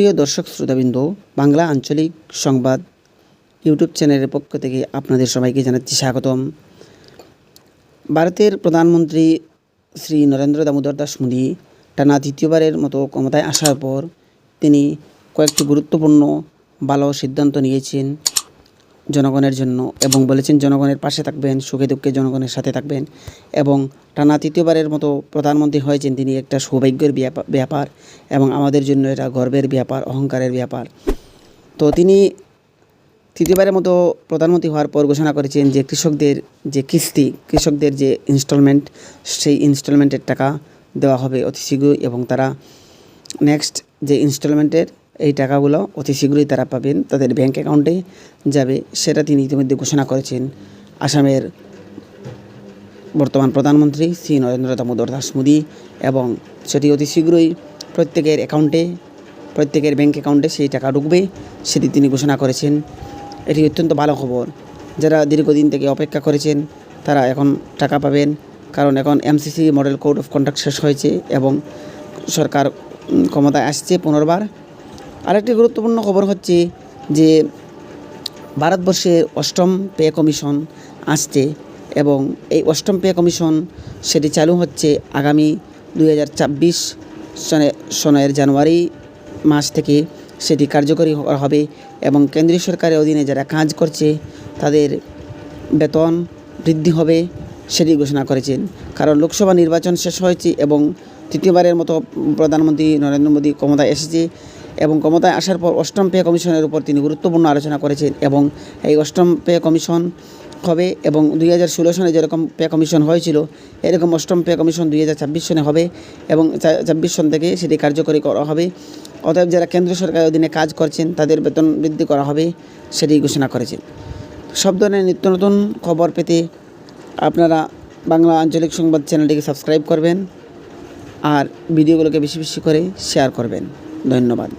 সুপ্রিয় দর্শক শ্রোতাবৃন্দ, বাংলা আঞ্চলিক সংবাদ ইউটিউব চ্যানেলের পক্ষ থেকে আপনাদের সবাইকে জানাচ্ছি স্বাগতম। ভারতের প্রধানমন্ত্রী শ্রী নরেন্দ্র দামোদর দাস মোদী টানা দ্বিতীয়বারের মতো ক্ষমতায় আসার পর তিনি কয়েকটি গুরুত্বপূর্ণ ভালো সিদ্ধান্ত নিয়েছেন। জনগণের জন্য এবং বলেছেন জনগণের পাশে থাকবেন, সুখে দুঃখে জনগণের সাথে থাকবেন এবং টানা তৃতীয়বারের মতো প্রধানমন্ত্রী হয়েছেন তিনি একটা সৌভাগ্যের ব্যাপা- ব্যাপার এবং আমাদের জন্য এটা গর্বের ব্যাপার, অহংকারের ব্যাপার। তো তিনি তৃতীয়বারের মতো প্রধানমন্ত্রী হওয়ার পর ঘোষণা করেছেন যে কৃষকদের যে কিস্তি, কৃষকদের যে ইনস্টলমেন্ট সেই ইনস্টলমেন্টের টাকা দেওয়া হবে অতি শীঘ্রই এবং তারা নেক্সট যে ইনস্টলমেন্টের এই টাকাগুলো অতি শীঘ্রই তারা পাবেন। তাদের ব্যাংক অ্যাকাউন্টে যাবে, সেটা তিনি ইতিমধ্যে ঘোষণা করেছেন। আসামের বর্তমান প্রধানমন্ত্রী শ্রী নরেন্দ্র দামোদর দাস মোদী এবং সেটি অতি শীঘ্রই প্রত্যেকের অ্যাকাউন্টে প্রত্যেকের ব্যাংক অ্যাকাউন্টে সেই টাকা ঢুকবে, সেটি তিনি ঘোষণা করেছেন। এটি অত্যন্ত ভালো খবর। যারা দীর্ঘদিন থেকে অপেক্ষা করেছেন, তারা এখন টাকা পাবেন। কারণ এখন MCC model code of conduct শেষ হয়েছে এবং সরকার ক্ষমতায় আসছে পুনর্বার। আরেকটি গুরুত্বপূর্ণ খবর হচ্ছে যে ভারতবর্ষের অষ্টম পে কমিশন আসছে এবং এই অষ্টম পে কমিশন সেটি চালু হচ্ছে আগামী দুই হাজার ছাব্বিশ সনে, সনের জানুয়ারি মাস থেকে সেটি কার্যকরী করা হবে এবং কেন্দ্রীয় সরকারের অধীনে যারা কাজ করছে তাদের বেতন বৃদ্ধি হবে সেটি ঘোষণা করেছেন। কারণ লোকসভা নির্বাচন শেষ হয়েছে এবং তৃতীয়বারের মতো প্রধানমন্ত্রী নরেন্দ্র মোদী ক্ষমতায় এসেছে। এবং ক্ষমতায় আসার পর অষ্টম পে কমিশনের উপর তিনি গুরুত্বপূর্ণ আলোচনা করেছেন এবং এই অষ্টম পে কমিশন হবে এবং দুই হাজার ষোলো সনে যেরকম পে কমিশন হয়েছিল, এরকম অষ্টম পে কমিশন দুই হাজার ছাব্বিশ সনে হবে এবং ছাব্বিশ সন থেকে সেটি কার্যকরী করা হবে। অতএব যারা কেন্দ্র সরকারের অধীনে কাজ করছেন, তাদের বেতন বৃদ্ধি করা হবে সেটি ঘোষণা করেছেন। সব ধরনের নিত্য নতুন খবর পেতে আপনারা বাংলা আঞ্চলিক সংবাদ চ্যানেলটিকে সাবস্ক্রাইব করবেন আর ভিডিওগুলোকে বেশি বেশি করে শেয়ার করবেন। ধন্যবাদ।